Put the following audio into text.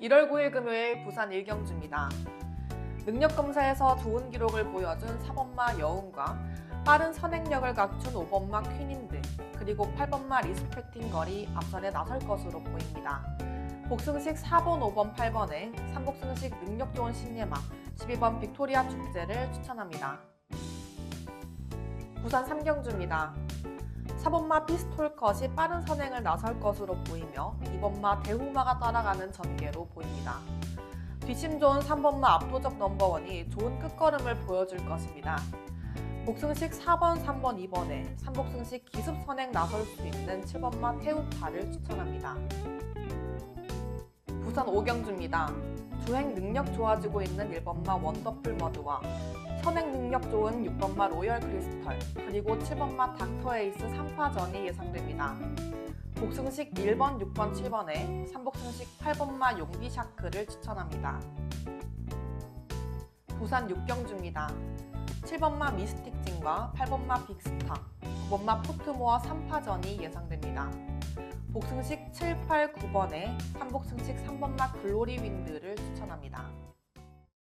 1월 9일 금요일 부산 일경주입니다. 능력검사에서 좋은 기록을 보여준 4번마 여운과 빠른 선행력을 갖춘 5번마 퀸인드 그리고 8번마 리스펙팅 걸이 앞선에 나설 것으로 보입니다. 복승식 4번, 5번, 8번에 삼복승식 능력 좋은 신예마 12번 빅토리아 축제를 추천합니다. 부산 삼경주입니다. 4번마 피스톨 컷이 빠른 선행을 나설 것으로 보이며 2번마 대후마가 따라가는 전개로 보입니다. 뒷심 좋은 3번마 압도적 넘버원이 좋은 끝걸음을 보여줄 것입니다. 복승식 4번, 3번, 2번에 3복승식 기습 선행 나설 수 있는 7번마 태우파를 추천합니다. 부산 오경주입니다. 주행 능력 좋아지고 있는 1번마 원더풀 머드와 선행 능력 좋은 6번마 로열 크리스털 그리고 7번마 닥터 에이스 3파전이 예상됩니다. 복승식 1번, 6번, 7번에 3복승식 8번마 용비 샤크를 추천합니다. 부산 육경주입니다. 7번마 미스틱 진과 8번마 빅스타, 9번마 포트모어 3파전이 예상됩니다. 복승식 7, 8, 9번에 3복승식 3번마 글로리 윈드를 추천합니다.